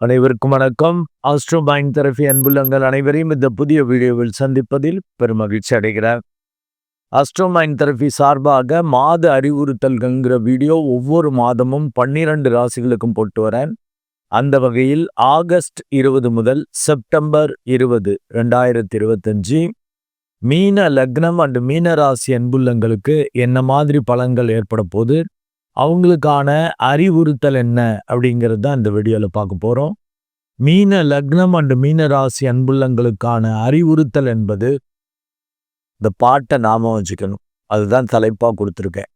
அனைவருக்கும் வணக்கம். Astro mind therapy அன்புள்ளங்கள் அனைவரையும் இந்த புதிய வீடியோவில் சந்திப்பதில் பெருமகிழ்ச்சி அடைகிறேன். ஆஸ்ட்ரோ மைண்ட் தெரபி சார்பாக மாத அறிவுறுத்தல்கள்ங்கிற வீடியோ ஒவ்வொரு மாதமும் பன்னிரண்டு ராசிகளுக்கும் போட்டு வரேன். அந்த வகையில் ஆகஸ்ட் இருபது முதல் செப்டம்பர் இருபது ரெண்டாயிரத்தி இருபத்தஞ்சு. மீன லக்னம் அண்டு மீன ராசி அன்புள்ளங்களுக்கு என்ன மாதிரி பலன்கள் ஏற்பட போது அவங்களுக்கான அறிவுறுத்தல் என்ன அப்படிங்கிறது தான் இந்த வீடியோவில் பார்க்க போகிறோம் மீன லக்னம் அண்டு மீன ராசி அன்புள்ளங்களுக்கான அறிவுறுத்தல் என்பது இந்த பாட்டை நாம வச்சுக்கணும். அதுதான் தலைப்பாக கொடுத்துருக்கேன்.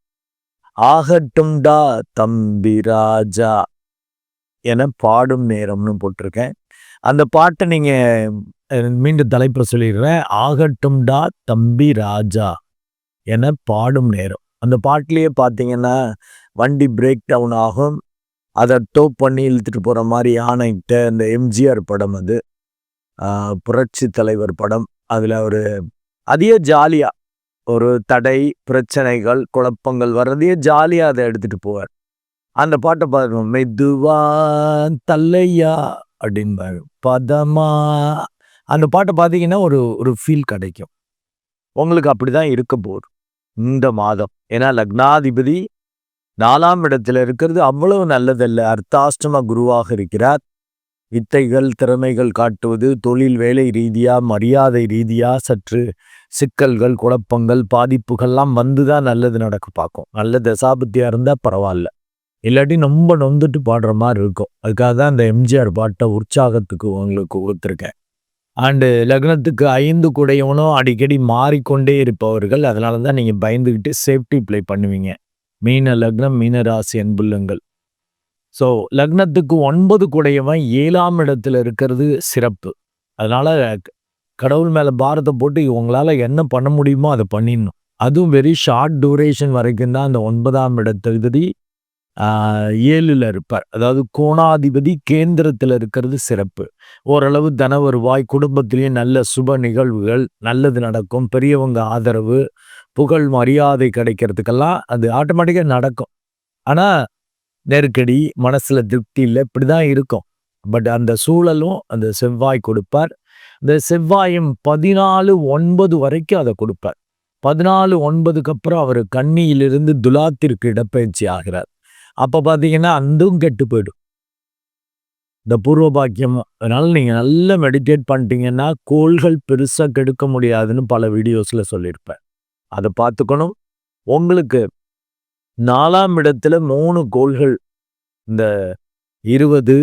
ஆகட்டும்டா தம்பி ராஜா என பாடும் நேரம்னு போட்டிருக்கேன். அந்த பாட்டை நீங்கள் மீண்டும் தலைப்பை சொல்லிடுறேன். ஆகட்டும்டா தம்பி ராஜா என பாடும் நேரம். அந்த பாட்டிலேயே பார்த்தீங்கன்னா வண்டி பிரேக் டவுன் ஆகும். அதை டோப் பண்ணி இழுத்துட்டு போகிற மாதிரி ஆணைக்கிட்ட இந்த எம்ஜிஆர் படம் அது. புரட்சி தலைவர் படம். அதில் ஒரு அதையே ஜாலியாக ஒரு தடை பிரச்சனைகள் குழப்பங்கள் வர்றதையே ஜாலியாக அதை எடுத்துகிட்டு போவார்? அந்த பாட்டை பாருங்க மெதுவா தல்லையா அப்படின்பாரு பதமா. அந்த பாட்டை பார்த்தீங்கன்னா ஒரு ஒரு ஃபீல் கிடைக்கும். உங்களுக்கு அப்படி தான் இருக்க போகுது. இந்த மாதம். ஏன்னா லக்னாதிபதி நாலாம் இடத்துல இருக்கிறது அவ்வளவு நல்லதல்ல. அர்த்தாஷ்டம குருவாக இருக்கிறார். வித்தைகள் திறமைகள் காட்டுவது தொழில் வேலை ரீதியா மரியாதை ரீதியா சற்று சிக்கல்கள் குழப்பங்கள் பாதிப்புகள்லாம் வந்து தான் நல்லது நடக்க பார்க்கும். நல்ல தசாபத்தியாக இருந்தால் பரவாயில்ல. இல்லாட்டி ரொம்ப நொந்துட்டு பாடுற மாதிரி இருக்கும். அதுக்காக தான் இந்த எம்ஜிஆர் பாட்டை உற்சாகத்துக்கு உங்களுக்கு கொடுத்துருக்கேன். அண்டு லக்னத்துக்கு ஐந்து குடையவனும் அடிக்கடி மாறிக்கொண்டே இருப்பவர்கள். அதனால தான் நீங்கள் பயந்துக்கிட்டு சேஃப்டி ப்ளே பண்ணுவீங்க. மீன லக்னம் மீன ராசி அன்புள்ளங்கள். ஸோ லக்னத்துக்கு ஒன்பது குடையவன் ஏழாம் இடத்துல இருக்கிறது சிறப்பு. அதனால் கடவுள் மேலே பாரத்தை போட்டு உங்களால் என்ன பண்ண முடியுமோ அதை பண்ணிடணும். அதுவும் வெரி ஷார்ட் டூரேஷன் வரைக்கும் தான் அந்த ஒன்பதாம் இடத்தகுதி ஏழில் இருப்பார். அதாவது கோணாதிபதி கேந்திரத்தில் இருக்கிறது சிறப்பு. ஓரளவு தன வருவாய் குடும்பத்திலேயே நல்ல சுப நிகழ்வுகள் நல்லது நடக்கும் பெரியவங்க ஆதரவு புகழ் மரியாதை கிடைக்கிறதுக்கெல்லாம் அது ஆட்டோமேட்டிக்காக நடக்கும். ஆனால் நெருக்கடி மனசில் திருப்தி இல்லை இப்படி தான் இருக்கும். பட் அந்த சூழலும் அந்த செவ்வாய் கொடுப்பார். இந்த செவ்வாயும் பதினாலு ஒன்பது வரைக்கும் அதை கொடுப்பார். பதினாலு ஒன்பதுக்கு அப்புறம் அவர் கண்ணியிலிருந்து துலாத்திற்கு இடப்பயிற்சி ஆகிறார். அப்போ பார்த்தீங்கன்னா அந்தும் கெட்டு போயிடும். இந்த பூர்வ பாக்கியம் அதனால் நீங்கள் நல்லா மெடிடேட் பண்ணிட்டீங்கன்னா கோள்கள் பெருசாக கெடுக்க முடியாதுன்னு பல வீடியோஸில் சொல்லியிருப்பேன். அதை பார்த்துக்கணும். உங்களுக்கு நாலாம் இடத்துல மூணு கோள்கள் இந்த இருபது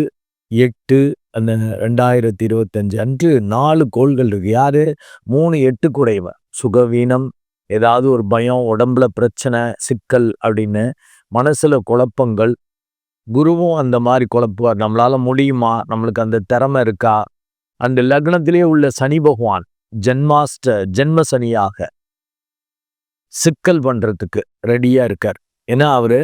எட்டு அந்த ரெண்டாயிரத்தி இருபத்தஞ்சு அன்று நாலு கோள்கள் இருக்கு. யாரு? மூணு எட்டு குறைவன் சுகவீனம் ஏதாவது ஒரு பயம் உடம்புல பிரச்சனை சிக்கல் அப்படின்னு மனசுல குழப்பங்கள் குருவும் அந்த மாதிரி குழப்புவார். நம்மளால முடியுமா? நம்மளுக்கு அந்த திறமை இருக்கா? அந்த லக்னத்திலே உள்ள சனி பகவான் ஜென்மாஸ்ட ஜென்ம சனியாக சிக்கல் பண்ணுறதுக்கு ரெடியாக இருக்கார். ஏன்னா அவர்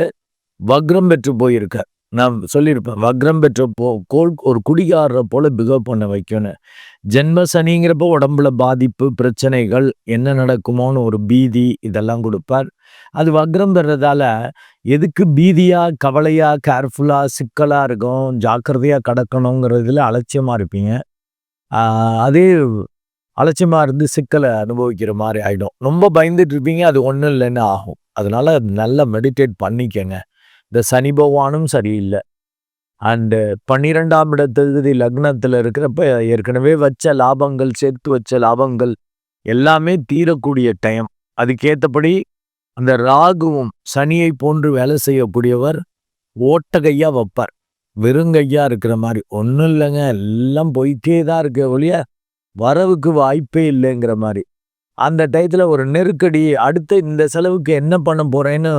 வக்ரம் பெற்று போயிருக்கார். நான் சொல்லியிருப்பேன் வக்ரம் பெற்ற போ கோல் ஒரு குடிகாரரை போல் பிகவ் பண்ண வைக்கணும். ஜென்ம சனிங்கிறப்போ உடம்புல பாதிப்பு பிரச்சனைகள் என்ன நடக்குமோன்னு ஒரு பீதி இதெல்லாம் கொடுப்பார். அது வக்ரம் பெறதால எதுக்கு பீதியாக கவலையாக கேர்ஃபுல்லாக சிக்கலாக இருக்கும் ஜாக்கிரதையாக கடக்கணுங்கிறதுல அலட்சியமாக இருப்பீங்க. அதே அலட்சியமாக இருந்து சிக்கலை அனுபவிக்கிற மாதிரி ஆகிடும் ரொம்ப பயந்துட்டு இருப்பீங்க அது ஒன்றும் இல்லைன்னு ஆகும். அதனால நல்லா மெடிடேட் பண்ணிக்கங்க. இந்த சனி பகவானும் சரியில்லை. அண்டு பன்னிரெண்டாம் இடத்தகுதி லக்னத்தில் இருக்கிறப்ப ஏற்கனவே வச்ச லாபங்கள் சேர்த்து வச்ச லாபங்கள் எல்லாமே தீரக்கூடிய டைம் அதுக்கேற்றபடி அந்த ராகுவும் சனியை போன்று வேலை செய்யக்கூடியவர் ஓட்டகையாக வைப்பார். வெறுங்கையாக இருக்கிற மாதிரி. ஒன்றும் இல்லைங்க எல்லாம் போயிட்டே தான் இருக்க ஒழிய வரவுக்கு வாய்ப்பே இல்லைங்கிற மாதிரி. அந்த டயத்தில் ஒரு நெருக்கடி அடுத்த இந்த செலவுக்கு என்ன பண்ண போறேன்னு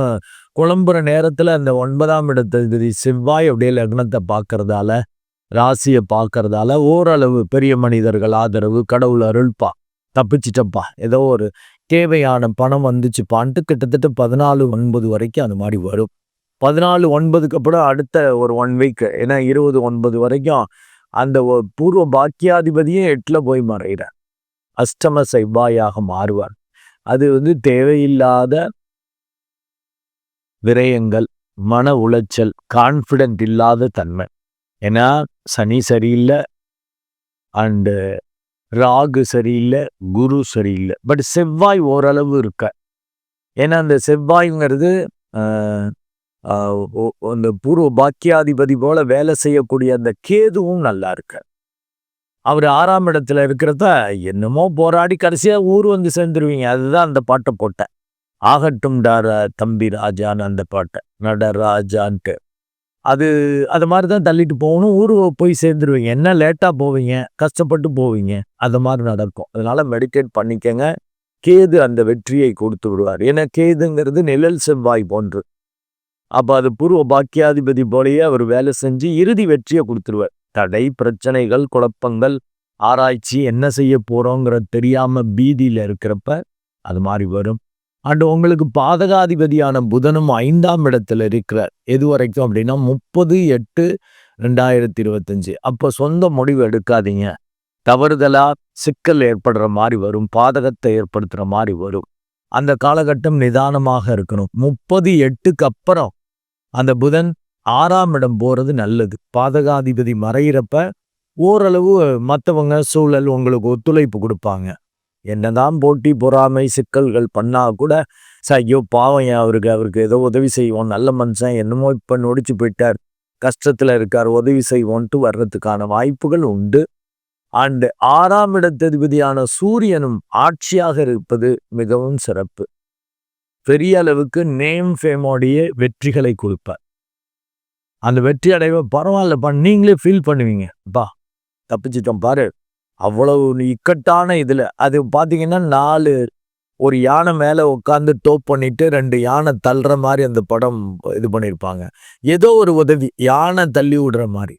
குழம்புற நேரத்தில் அந்த ஒன்பதாம் இடத்தகுதி செவ்வாய் அப்படியே லக்னத்தை பார்க்கறதால ராசியை பார்க்கறதால ஓரளவு பெரிய மனிதர்கள் ஆதரவு கடவுள் அருள்பா தப்பிச்சிட்டப்பா ஏதோ ஒரு தேவையான பணம் வந்துச்சுப்பான்ட்டு கிட்டத்தட்ட பதினாலு ஒன்பது வரைக்கும் அந்த மாதிரி வரும். பதினாலு ஒன்பதுக்கு அப்புறம் அடுத்த ஒரு ஒன் வீக் ஏன்னா இருபது ஒன்பது வரைக்கும் அந்த பூர்வ பாக்கியாதிபதியே எட்டில் போய் மறைகிறார் அஷ்டம செவ்வாயாக மாறுவார். அது வந்து தேவையில்லாத விரயங்கள் மன உளைச்சல் கான்ஃபிடென்ட் இல்லாத தன்மை. ஏன்னா சனி சரியில்லை அண்டு ராகு சரியில்லை குரு சரியில்லை. பட் செவ்வாய் ஓரளவு இருக்க. ஏன்னா அந்த செவ்வாய்ங்கிறது அந்த பூர்வ பாக்கியாதிபதி போல வேலை செய்யக்கூடிய அந்த கேதுவும் நல்லா இருக்கு அவர் ஆறாம் இடத்துல இருக்கிறத என்னமோ போராடி கடைசியாக ஊர் வந்து சேர்ந்துருவீங்க. அதுதான் அந்த பாட்டை போட்டேன் ஆகட்டும் டார தம்பி ராஜான்னு அந்த பாட்டை. நடராஜான்ட்டு அது அது மாதிரி தான் தள்ளிட்டு போகணும். ஊர் போய் சேர்ந்துருவீங்க. என்ன லேட்டாக போவீங்க? கஷ்டப்பட்டு போவீங்க. அது மாதிரி நடக்கும். அதனால் மெடிடேட் பண்ணிக்கங்க. கேது அந்த வெற்றியை கொடுத்து விடுவார். ஏன்னா கேதுங்கிறது நிழல் செவ்வாய் போன்று. அப்போ அது பூர்வ பாக்கியாதிபதி போலயே அவர் வேலை செஞ்சு இறுதி வெற்றியை கொடுத்துருவார். தடை பிரச்சனைகள் குழப்பங்கள் ஆராய்ச்சி என்ன செய்ய போறோங்கிற தெரியாம பீதியில இருக்கிறப்ப அது மாதிரி வரும். அண்ட் உங்களுக்கு பாதகாதிபதியான புதனும் ஐந்தாம் இடத்துல இருக்கிறார். எது வரைக்கும் அப்படின்னா முப்பது எட்டு ரெண்டாயிரத்தி இருபத்தஞ்சு அப்போ சொந்த முடிவு எடுக்காதீங்க. தவறுதலா சிக்கல் ஏற்படுற மாதிரி வரும் பாதகத்தை ஏற்படுத்துற மாதிரி வரும். அந்த காலகட்டம் நிதானமாக இருக்கணும். முப்பது எட்டுக்கு அப்புறம் அந்த புதன் ஆறாம் இடம் போகிறது நல்லது. பாதகாதிபதி மறையிறப்ப ஓரளவு மற்றவங்க சூழல் உங்களுக்கு ஒத்துழைப்பு கொடுப்பாங்க. என்னதான் போட்டி பொறாமை சிக்கல்கள் பண்ணா கூட ஐயோ பாவம் அவருக்கு அவருக்கு ஏதோ உதவி செய்வோம் நல்ல மனுஷன் என்னமோ இப்போ நொடிச்சு போயிட்டார் கஷ்டத்தில் இருக்கார் உதவி செய்வோன்ட்டு வர்றதுக்கான வாய்ப்புகள் உண்டு. அண்டு ஆறாம் இடத்ததிபதியான சூரியனும் ஆட்சியாக இருப்பது மிகவும் சிறப்பு. பெரிய அளவுக்கு நேம் ஃபேமோடைய வெற்றிகளை கொடுப்பார். அந்த வெற்றி அடைவை பரவாயில்லப்பா நீங்களே ஃபீல் பண்ணுவீங்க. பா தப்பிச்சிட்டோம் பாரு. அவ்வளவு இக்கட்டான இதில் அது பார்த்தீங்கன்னா நாலு ஒரு யானை மேலே உட்காந்து டோப் பண்ணிட்டு ரெண்டு யானை தள்ளுற மாதிரி அந்த படம் இது பண்ணியிருப்பாங்க ஏதோ ஒரு உதவி யானை தள்ளி விடுற மாதிரி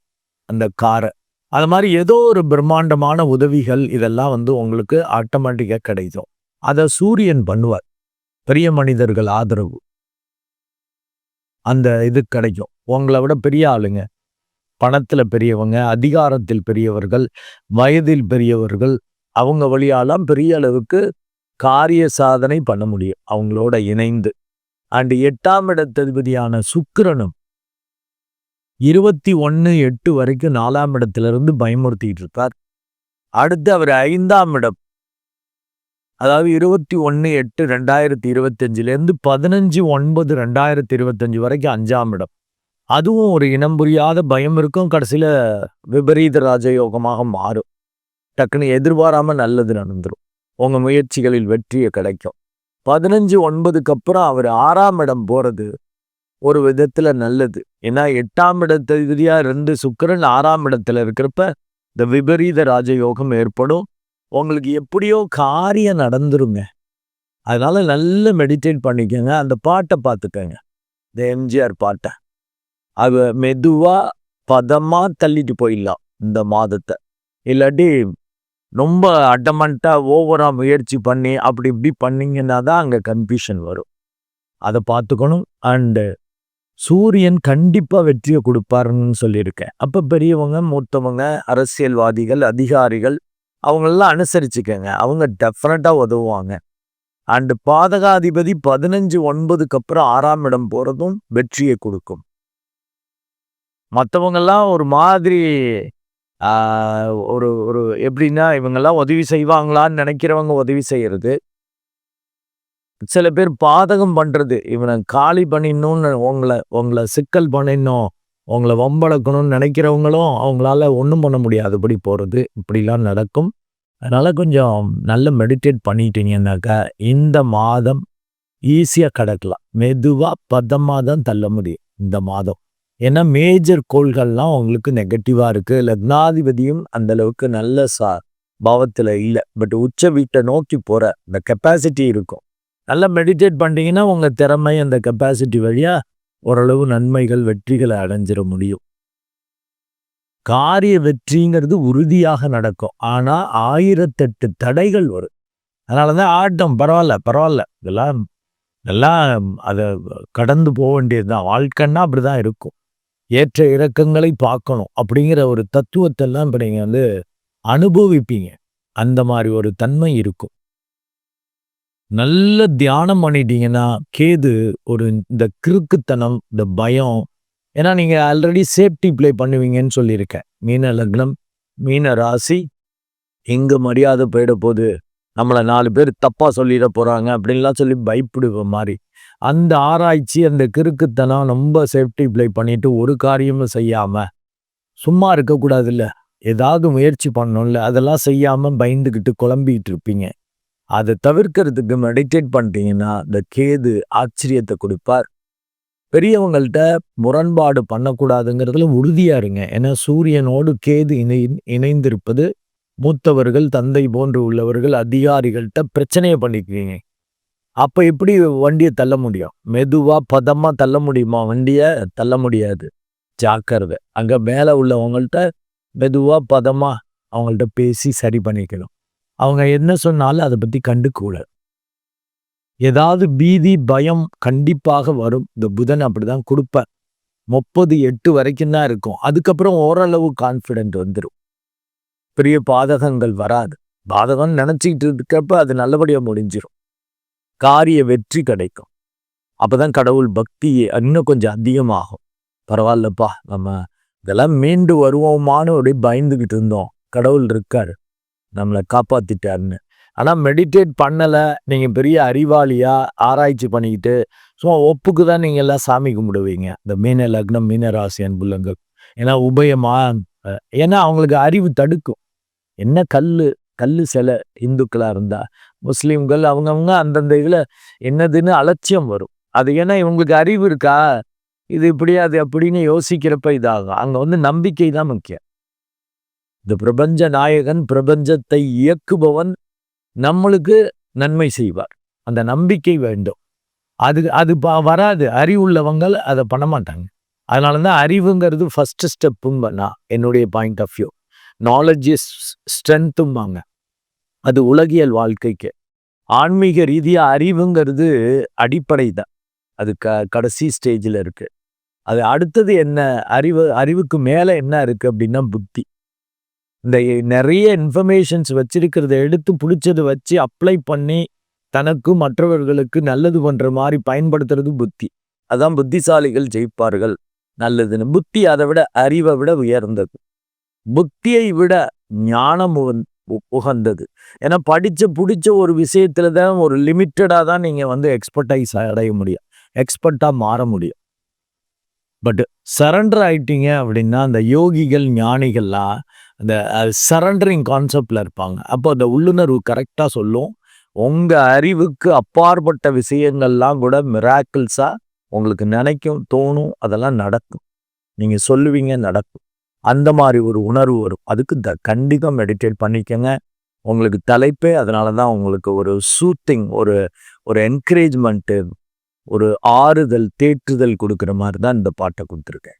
அந்த காரை. அது மாதிரி ஏதோ ஒரு பிரம்மாண்டமான உதவிகள் இதெல்லாம் வந்து உங்களுக்கு ஆட்டோமேட்டிக்காக கிடைக்கும். அதை சூரியன் பண்ணுவார். பெரிய மனிதர்கள் ஆதரவு. அந்த இது கிடைக்கும். உங்களை விட பெரிய ஆளுங்க. பணத்தில் பெரியவங்க அதிகாரத்தில் பெரியவர்கள் வயதில் பெரியவர்கள் அவங்க வழியாலாம் பெரிய அளவுக்கு காரிய சாதனை பண்ண முடியும். அவங்களோட இணைந்து. அண்ட் எட்டாம் இடத்ததிபதியான சுக்கிரனும் இருபத்தி ஒன்று எட்டு வரைக்கும் நாலாம் இடத்திலிருந்து பயமுறுத்திட்டு இருக்கார் அடுத்து அவர் ஐந்தாம் இடம். அதாவது இருபத்தி ஒன்று எட்டு ரெண்டாயிரத்தி இருபத்தஞ்சிலேருந்து பதினஞ்சு ஒன்பது ரெண்டாயிரத்தி இருபத்தஞ்சு வரைக்கும் அஞ்சாம் இடம். அதுவும் ஒரு இனம் புரியாத பயம் இருக்கும். கடைசியில் விபரீத ராஜயோகமாக மாறும். டக்குன்னு எதிர்பாராமல் நல்லது நடந்துடும் உங்கள் முயற்சிகளில் வெற்றியை கிடைக்கும். பதினஞ்சு ஒன்பதுக்கு அப்புறம் அவர் ஆறாம் இடம் போகிறது ஒரு விதத்தில் நல்லது. ஏன்னா எட்டாம் இடத்தகுதியாக ரெண்டு சுக்கரன் ஆறாம் இடத்துல இருக்கிறப்ப இந்த விபரீத ராஜயோகம் ஏற்படும். உங்களுக்கு எப்படியோ காரியம் நடந்துருங்க. அதனால் நல்ல மெடிடேட் பண்ணிக்கோங்க. அந்த பாட்டை பார்த்துக்கோங்க. இந்த எம்ஜிஆர் பாட்டை. அது மெதுவாக பதமாக தள்ளிட்டு போயிடலாம் இந்த மாதத்தை. இல்லாட்டி ரொம்ப அட்டமண்ட்டாக ஓவராக முயற்சி பண்ணி அப்படி இப்படி பண்ணிங்கன்னா தான் அங்கே கன்ஃபியூஷன் வரும். அதை பார்த்துக்கணும். அண்டு சூரியன் கண்டிப்பாக வெற்றியை கொடுப்பாருன்னு சொல்லியிருக்கேன். அப்போ பெரியவங்க மூத்தவங்க அரசியல்வாதிகள் அதிகாரிகள் அவங்களெல்லாம் அனுசரிச்சுக்கங்க. அவங்க டெஃபினட்டாக உதவுவாங்க. அண்டு பாதகாதிபதி பதினஞ்சு ஒன்பதுக்கு அப்புறம் ஆறாம் இடம் போகிறதும் வெற்றியை கொடுக்கும். மற்றவங்கெல்லாம் ஒரு மாதிரி ஒரு ஒரு எப்படின்னா இவங்கெல்லாம் உதவி செய்வாங்களான்னு நினைக்கிறவங்க உதவி செய்கிறது சில பேர் பாதகம் பண்ணுறது இவனை காலி பண்ணிடணும்னு உங்களை உங்களை சிக்கல் பண்ணிடணும். அவங்கள வம்பளக்கணும்னு நினைக்கிறவங்களும் அவங்களால ஒன்றும் பண்ண முடியாதபடி போகிறது இப்படிலாம் நடக்கும். அதனால் கொஞ்சம் நல்ல மெடிடேட் பண்ணிட்டீங்கன்னாக்கா இந்த மாதம் ஈஸியாக கடக்கலாம். மெதுவாக பதமாக தான் தள்ள முடியும் இந்த மாதம். ஏன்னா மேஜர் கோள்கள்லாம் உங்களுக்கு நெகட்டிவாக இருக்குது லக்னாதிபதியும் அந்தளவுக்கு நல்ல சா பாவத்தில் இல்லை. பட் உச்ச வீட்டை நோக்கி போகிற அந்த கெப்பாசிட்டி இருக்கும். நல்லா மெடிடேட் பண்ணிட்டீங்கன்னா உங்கள் திறமை அந்த கெப்பாசிட்டி வழியாக ஓரளவு நன்மைகள் வெற்றிகளை அடைஞ்சிட முடியும். காரிய வெற்றிங்கிறது உறுதியாக நடக்கும். ஆனால் ஆயிரத்தெட்டு தடைகள் வரும். அதனால தான் ஆட்டம் பரவாயில்ல பரவாயில்ல. இதெல்லாம் எல்லாம் அதை கடந்து போக வேண்டியது தான். வாழ்க்கைன்னா அப்படி தான் இருக்கும். ஏற்ற இறக்கங்களை பார்க்கணும். அப்படிங்கிற ஒரு தத்துவத்தெல்லாம் இப்போ நீங்கள் வந்து அனுபவிப்பீங்க. அந்த மாதிரி ஒரு தன்மை இருக்கும். நல்ல தியானம் பண்ணிட்டீங்கன்னா கேது ஒரு இந்த கிறுக்குத்தனம் இந்த பயம் ஏன்னா நீங்கள் ஆல்ரெடி சேஃப்டி ப்ளே பண்ணுவீங்கன்னு சொல்லியிருக்கேன். மீன லக்னம் மீன ராசி எங்கே மரியாதை போயிட போகுது நம்மளை நாலு பேர் தப்பாக சொல்லிட போகிறாங்க அப்படின்லாம் சொல்லி பயப்படுவ மாதிரி அந்த ஆராய்ச்சி அந்த கிறுக்குத்தனம் ரொம்ப சேஃப்டி ப்ளே பண்ணிவிட்டு ஒரு காரியமும் செய்யாமல் சும்மா இருக்கக்கூடாதுல்ல. ஏதாவது முயற்சி பண்ணணும்ல அதெல்லாம் செய்யாமல் பயந்துக்கிட்டு குழம்பிக்கிட்டு இருப்பீங்க. அதை தவிர்க்கிறதுக்கு மெடிடேட் பண்ணிட்டீங்கன்னா இந்த கேது ஆச்சரியத்தை கொடுப்பார். பெரியவங்கள்ட்ட முரண்பாடு பண்ணக்கூடாதுங்கிறதுல உறுதியாக இருங்க. ஏன்னா சூரியனோடு கேது இணை இணைந்திருப்பது மூத்தவர்கள் தந்தை போன்று உள்ளவர்கள் அதிகாரிகள்கிட்ட பிரச்சனையை பண்ணிக்கிறீங்க. அப்போ எப்படி வண்டியை தள்ள முடியும்? மெதுவாக பதமாக தள்ள முடியுமா? வண்டியை தள்ள முடியாது. ஜாக்கிரதை. அங்கே மேலே உள்ளவங்கள்ட்ட மெதுவாக பதமாக அவங்கள்ட்ட பேசி சரி பண்ணிக்கணும். அவங்க என்ன சொன்னாலும் அதை பற்றி கண்டுக்கூடாது ஏதாவது பீதி பயம் கண்டிப்பாக வரும். இந்த புதன் அப்படிதான் கொடுப்பேன் முப்பது எட்டு வரைக்கும் தான் இருக்கும். அதுக்கப்புறம் ஓரளவு கான்ஃபிடென்ட் வந்துடும் பெரிய பாதகங்கள் வராது. பாதகம் நினச்சிக்கிட்டு இருக்கப்ப அது நல்லபடியாக முடிஞ்சிடும் காரிய வெற்றி கிடைக்கும். அப்போ தான் கடவுள் பக்தி இன்னும் கொஞ்சம் அதிகமாகும். பரவாயில்லப்பா. நம்ம இதெல்லாம் மீண்டு வருவோமான்னு அப்படியே பயந்துக்கிட்டு இருந்தோம். கடவுள் இருக்கார். நம்மளை காப்பாற்றிட்டாருன்னு ஆனால் மெடிடேட் பண்ணலை நீங்கள் பெரிய அறிவாளியாக ஆராய்ச்சி பண்ணிக்கிட்டு சும்மா ஒப்புக்கு தான் நீங்கள் எல்லாம் சாமி கும்பிடுவீங்க. இந்த மீன லக்னம் மீன ராசி அன்புள்ளங்கள் ஏன்னா உபயமா ஏன்னா அவங்களுக்கு அறிவு தடுக்கும். என்ன கல் கல் சிலை இந்துக்களாக இருந்தால் முஸ்லீம்கள் அவங்கவுங்க அந்தந்த இதில் என்னதுன்னு அலட்சியம் வரும். அது ஏன்னா இவங்களுக்கு அறிவு இருக்கா? இது இப்படி அது அப்படின்னு யோசிக்கிறப்ப இதாகும். அங்கே வந்து நம்பிக்கை தான் முக்கியம். இந்த பிரபஞ்ச நாயகன் பிரபஞ்சத்தை இயக்குபவன் நம்மளுக்கு நன்மை செய்வார். அந்த நம்பிக்கை வேண்டும். அது அது வராது. அறிவுள்ளவங்கள் அதை பண்ண மாட்டாங்க. அதனால தான் அறிவுங்கிறது ஃபஸ்ட்டு ஸ்டெப்பும் நான் என்னுடைய point of view knowledge is ஸ்ட்ரென்த்தும்பாங்க அது உலகியல் வாழ்க்கைக்கு. ஆன்மீக ரீதியாக அறிவுங்கிறது அடிப்படை தான் அது க கடைசி ஸ்டேஜில் இருக்குது அது அடுத்தது என்ன? அறிவு அறிவுக்கு மேலே என்ன இருக்குது அப்படின்னா புத்தி. இந்த நிறைய இன்ஃபர்மேஷன்ஸ் வச்சிருக்கிறத எடுத்து பிடிச்சதை வச்சு அப்ளை பண்ணி தனக்கு மற்றவர்களுக்கு நல்லது பண்ணுற மாதிரி பயன்படுத்துறது புத்தி. அதான் புத்திசாலிகள் ஜெயிப்பார்கள். நல்லதுன்னு. புத்தி அதை விட அறிவை விட உயர்ந்தது. புத்தியை விட ஞானம் உகந்தது. ஏன்னா படித்த பிடிச்ச ஒரு விஷயத்துல தான் ஒரு லிமிட்டடாக தான் நீங்கள் வந்து எக்ஸ்பர்டைஸ் அடைய முடியும். எக்ஸ்பர்ட்டாக மாற முடியும். பட் சரண்டர் ஆயிட்டீங்க அப்படின்னா அந்த யோகிகள் ஞானிகள்லாம் அந்த சரண்டரிங் கான்செப்டில் இருப்பாங்க. அப்போ அந்த உள்ளுணர்வு கரெக்டாக சொல்லும். உங்கள் அறிவுக்கு அப்பாற்பட்ட விஷயங்கள்லாம் கூட மிராக்கிள்ஸாக உங்களுக்கு நினைக்கும் தோணும் அதெல்லாம் நடக்கும். நீங்கள் சொல்லுவீங்க நடக்கும். அந்த மாதிரி ஒரு உணர்வு வரும். அதுக்கு த கண்டிப்பாக மெடிடேட் பண்ணிக்கோங்க. உங்களுக்கு தலைப்பே அதனால தான் உங்களுக்கு ஒரு சூத்திங் ஒரு ஒரு என்கரேஜ்மெண்ட்டு ஒரு ஆறுதல் தேற்றுதல் கொடுக்குற மாதிரி தான் இந்த பாட்டை கொடுத்துருக்கேன்.